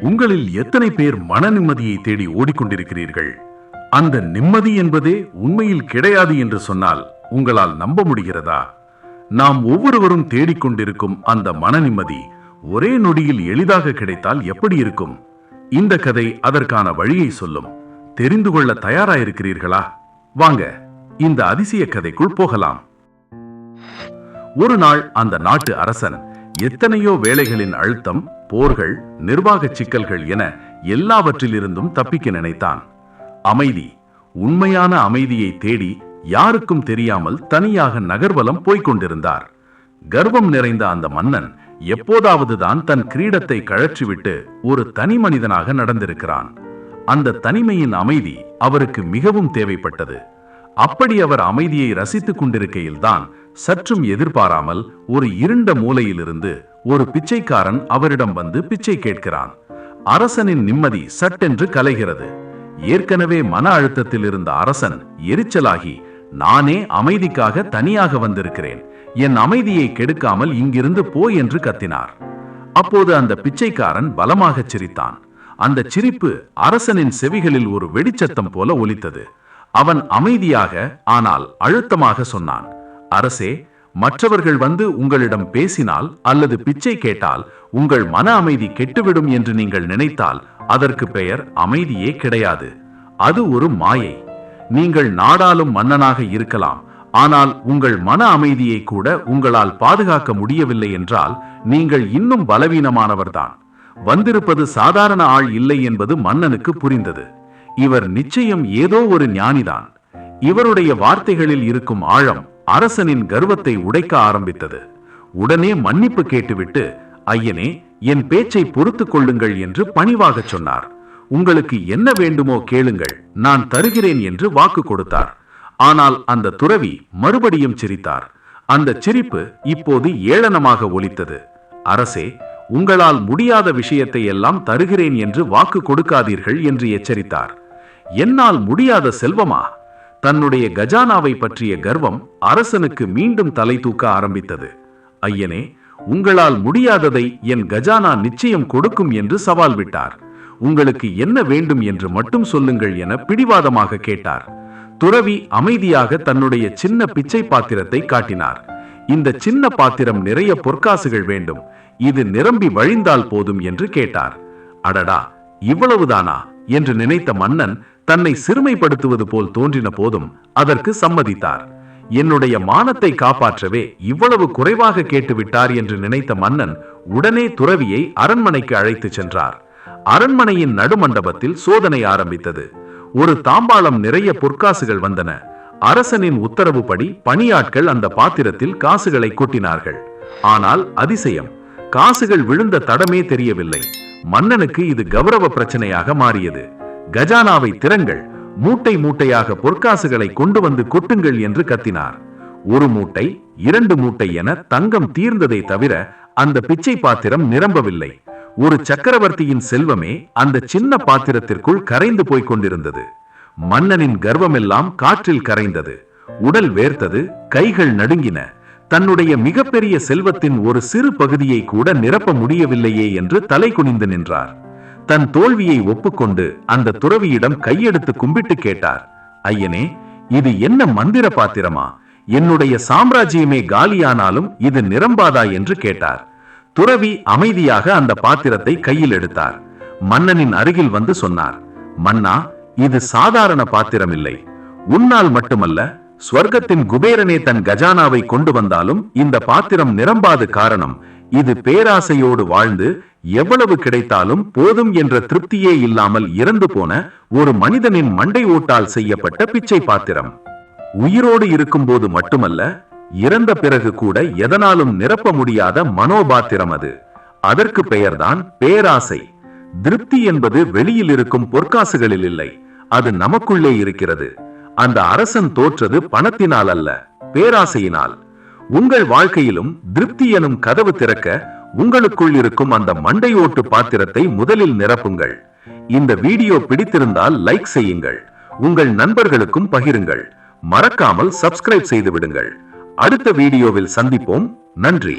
உங்களில் எத்தனை பேர் மன நிம்மதியை தேடி ஓடிக்கொண்டிருக்கிறீர்கள்? அந்த நிம்மதி என்பதே உண்மையில் கிடையாது என்று சொன்னால் உங்களால் நம்ப முடிகிறதா? நாம் ஒவ்வொருவரும் தேடிக்கொண்டிருக்கும் அந்த மன நிம்மதி ஒரே நொடியில் எளிதாக கிடைத்தால் எப்படி இருக்கும்? இந்த கதை அதற்கான வழியை சொல்லும். தெரிந்து கொள்ள தயாராயிருக்கிறீர்களா? வாங்க இந்த அதிசய கதைக்குள் போகலாம். ஒரு நாள் அந்த நாட்டு அரசன் எத்தனையோ வேலைகளின் அழுத்தம் போர்கள் நிர்வாக சிக்கல்கள் என எல்லாவற்றிலிருந்தும் தப்பிக்க நினைத்தான். அமைதி உண்மையான அமைதியை தேடி யாருக்கும் தெரியாமல் தனியாக நகர்வலம் போய்கொண்டிருந்தார் கர்வம் நிறைந்த அந்த மன்னன் எப்போதாவதுதான் தன் கிரீடத்தை கழற்றிவிட்டு ஒரு தனி மனிதனாக நடந்திருக்கிறான். அந்த தனிமையின் அமைதி அவருக்கு மிகவும் தேவைப்பட்டது. அப்படி அவர் அமைதியை ரசித்துக் கொண்டிருக்கையில்தான் சற்றும் எதிர்பாராமல் ஒரு இருண்ட மூலையிலிருந்து ஒரு பிச்சைக்காரன் அவரிடம் வந்து பிச்சை கேட்கிறான். அரசனின் நிம்மதி சட்டென்று கலைகிறது. ஏற்கனவே மன அழுத்தத்தில் இருந்த அரசன் எரிச்சலாகி நானே அமைதிக்காக தனியாக வந்திருக்கிறேன். என் அமைதியை கெடுக்காமல் இங்கிருந்து போ என்று கத்தினார். அப்போது அந்த பிச்சைக்காரன் பலமாகச் சிரித்தான். அந்த சிரிப்பு அரசனின் செவிகளில் ஒரு வெடிச்சத்தம் போல ஒலித்தது. அவன் அமைதியாக ஆனால் அழுத்தமாக சொன்னான். அரசே மற்றவர்கள் வந்து உங்களிடம் பேசினால் அல்லது பிச்சை கேட்டால் உங்கள் மன அமைதி கெட்டுவிடும் என்று நீங்கள் நினைத்தால் அதற்கு பெயர் அமைதியே கிடையாது. அது ஒரு மாயை. நீங்கள் நாடாளும் மன்னனாக இருக்கலாம். ஆனால் உங்கள் மன அமைதியை கூட உங்களால் பாதுகாக்க முடியவில்லை என்றால் நீங்கள் இன்னும் பலவீனமானவர்தான். வந்திருப்பது சாதாரண ஆள் இல்லை என்பது மன்னனுக்கு புரிந்தது. இவர் நிச்சயம் ஏதோ ஒரு ஞானிதான். இவருடைய வார்த்தைகளில் இருக்கும் ஆழம் அரசனின் கர்வத்தை உடைக்க ஆரம்பித்தது. உடனே மன்னிப்பு கேட்டுவிட்டு ஐயனே என் பேச்சை பொறுத்துக் கொள்ளுங்கள் என்று பணிவாகச் சொன்னார். உங்களுக்கு என்ன வேண்டுமோ கேளுங்கள் நான் தருகிறேன் என்று வாக்கு கொடுத்தார். ஆனால் அந்த துறவி மறுபடியும் சிரித்தார். அந்த சிரிப்பு இப்போது ஏளனமாக ஒலித்தது. அரசே உங்களால் முடியாத விஷயத்தை எல்லாம் தருகிறேன் என்று வாக்கு கொடுக்காதீர்கள் என்று எச்சரித்தார். என்னால் முடியாத செல்வமா? தன்னுடைய கஜானாவை பற்றிய கர்வம் அரசனுக்கு மீண்டும் தலை தூக்க ஆரம்பித்தது. ஐயனே உங்களால் முடியாததை என் கஜானா நிச்சயம் கொடுக்கும் என்று சவால் விட்டார். உங்களுக்கு என்ன வேண்டும் என்று மட்டும் சொல்லுங்கள் என பிடிவாதமாக கேட்டார். துறவி அமைதியாக தன்னுடைய சின்ன பிச்சை பாத்திரத்தை காட்டினார். இந்த சின்ன பாத்திரம் நிறைய பொற்காசுகள் வேண்டும். இது நிரம்பி வழிந்தால் போதும் என்று கேட்டார். அடடா இவ்வளவுதானா? என்று நினைத்த மன்னன் தன்னை சிறுமைப்படுத்துவது போல் தோன்றின போதும் அதற்கு சம்மதித்தார். என்னுடைய மானத்தை காப்பாற்றவே இவ்வளவு குறைவாக கேட்டுவிட்டார் என்று நினைத்த மன்னன் உடனே துறவியை அரண்மனைக்கு அழைத்துச் சென்றார். அரண்மனையின் நடுமண்டபத்தில் சோதனை ஆரம்பித்தது. ஒரு தாம்பாளம் நிறைய பொற்காசுகள் வந்தன. அரசனின் உத்தரவுப்படி பணியாட்கள் அந்த பாத்திரத்தில் காசுகளை கொட்டினார்கள். ஆனால் அதிசயம் காசுகள் விழுந்த தடமே தெரியவில்லை. மன்னனுக்கு இது கௌரவ பிரச்சனையாக மாறியது. கஜானாவை திறங்கள் மூட்டை மூட்டையாக பொற்காசுகளை கொண்டு வந்து கொட்டுங்கள் என்று கத்தினார். ஒரு மூட்டை இரண்டு மூட்டை என தங்கம் தீர்ந்ததை தவிர அந்த பிச்சை பாத்திரம் நிரம்பவில்லை. ஒரு சக்கரவர்த்தியின் செல்வமே அந்த சின்ன பாத்திரத்திற்குள் கரைந்து போய்க் கொண்டிருந்தது. மன்னனின் கர்வமெல்லாம் காற்றில் கரைந்தது. உடல் வேர்த்தது கைகள் நடுங்கின. தன்னுடைய மிகப்பெரிய செல்வத்தின் ஒரு சிறு பகுதியை கூட நிரப்ப முடியவில்லையே என்று தலை குனிந்து நின்றார். தன் தோல்வியை ஒப்புக்கொண்டு அந்த துறவியிடம் கையெடுத்து கும்பிட்டு கேட்டார். ஐயனே இது என்ன மந்திர பாத்திரமா? என்னுடைய சாம்ராஜ்யமே காலியானாலும் இது நிரம்பாதா? என்று கேட்டார். துறவி அமைதியாக அந்த பாத்திரத்தை கையில் எடுத்தார். மன்னனின் அருகில் வந்து சொன்னார் மன்னா இது சாதாரண பாத்திரம் இல்லை உன்னால் மட்டுமல்ல ஸ்வர்க்கத்தின் குபேரனே தன் கஜானாவை கொண்டு வந்தாலும் இந்த பாத்திரம் நிரம்பாது காரணம் இது பேராசையோடு வாழ்ந்து எவ்வளவு கிடைத்தாலும் போதும் என்ற திருப்தியே இல்லாமல் இறந்து போன ஒரு மனிதனின் மண்டை ஓட்டால் செய்யப்பட்ட பிச்சை பாத்திரம். உயிரோடு இருக்கும்போது மட்டுமல்ல இறந்த பிறகு கூட எதனாலும் நிரப்ப முடியாத மனோபாத்திரம் அது. அதற்கு பெயர்தான் பேராசை. திருப்தி என்பது வெளியில் இருக்கும் பொற்காசுகளில் இல்லை அது நமக்குள்ளே இருக்கிறது. அந்த அரசன் தோற்றது பணத்தினால் அல்ல பேராசையினால். உங்கள் வாழ்க்கையிலும் திருப்தி எனும் கதவு திறக்க உங்களுக்குள் இருக்கும் அந்த மண்டையோட்டு பாத்திரத்தை முதலில் நிரப்புங்கள். இந்த வீடியோ பிடித்திருந்தால் லைக் செய்யுங்கள். உங்கள் நண்பர்களுக்கும் பகிருங்கள். மறக்காமல் சப்ஸ்கிரைப் செய்து விடுங்கள். அடுத்த வீடியோவில் சந்திப்போம். நன்றி.